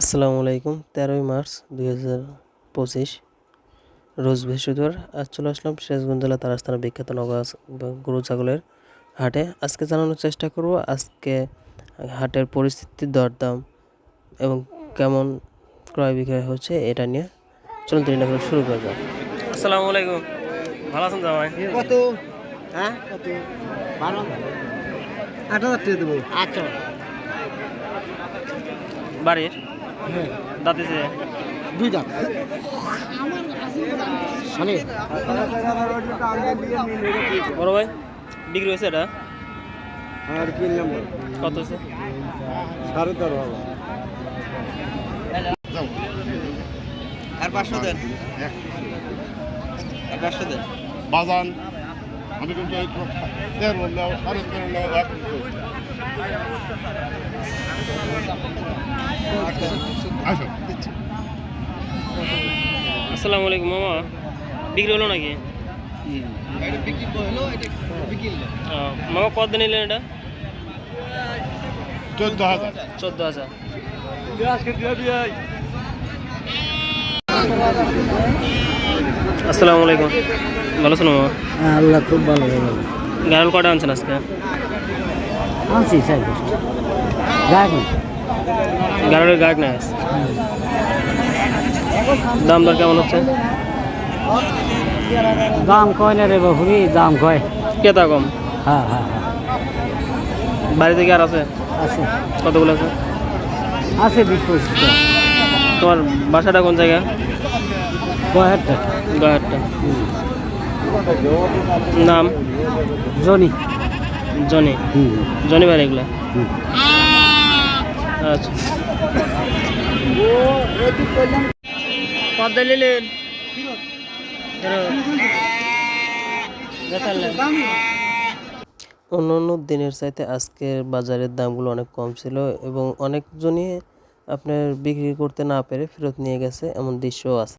আসসালামু আলাইকুম তেরোই মার্চ দুই হাজার পঁচিশ রোজ বৃহস্পতিবার আজ চলে আসলাম সিরাজগঞ্জ জেলা তারাস্তানা বিখ্যাত নগাঁও গরু ছাগলের হাটে। আজকে জানানোর চেষ্টা করব আজকে হাটের পরিস্থিতি দরদাম এবং কেমন ক্রয় বিক্রয় হচ্ছে এটা নিয়ে চলুন তিন করে শুরু করা যাক। আসসালামু আলাইকুম। ভালো আছেন জামাই? কত? হ্যাঁ? কত? বারো? আট হাজার টাকা দেবো। আচ্ছা বাড়ির? দাঁতিছে দুই দাম মানে বড় ভাই বিক্রি হয়েছে এটা? আর কিনলাম কত হয়েছে? সাড়ে তেরো হবে। আর পাঁচশো দেন। আর পাঁচশো দেন। বাজান আমি কিন্তু এই তেরো বললেও সাড়ে তেরো বললেও এক। আসো। আসসালামু আলাইকুম মামা। বিক্রি হলো নাকি? মামা কত দিন নিলেন এটা? চোদ্দ হাজার। চোদ্দ হাজার। আসসালামু আলাইকুম। ভালো আছেন মামা? আল্লাহ খুব ভালো ভালো। গাড়ল কটা আনছেন আজকে? আনছি স্যার যাই গাড়লের গাড় না। দাম দর কেমন হচ্ছে? দাম কয় না রে বাবুরি? দাম কয়। কেতা কম। হ্যাঁ হ্যাঁ হ্যাঁ। বাড়িতে কি আর আছে? আছে। কতগুলো আছে? আছে বিশ পঁচিশটা তোমার বাসাটা কোন জায়গা? হাজার গয়ারটা। নাম? জনি। জনি। জনি বাড়ি এগুলা? আচ্ছা। অন্য অন্য দিনের চাইতে আজকের বাজারের দামগুলো অনেক কম ছিল এবং অনেকজনই আপনার বিক্রি করতে না পেরে ফেরত নিয়ে গেছে, এমন দৃশ্যও আছে।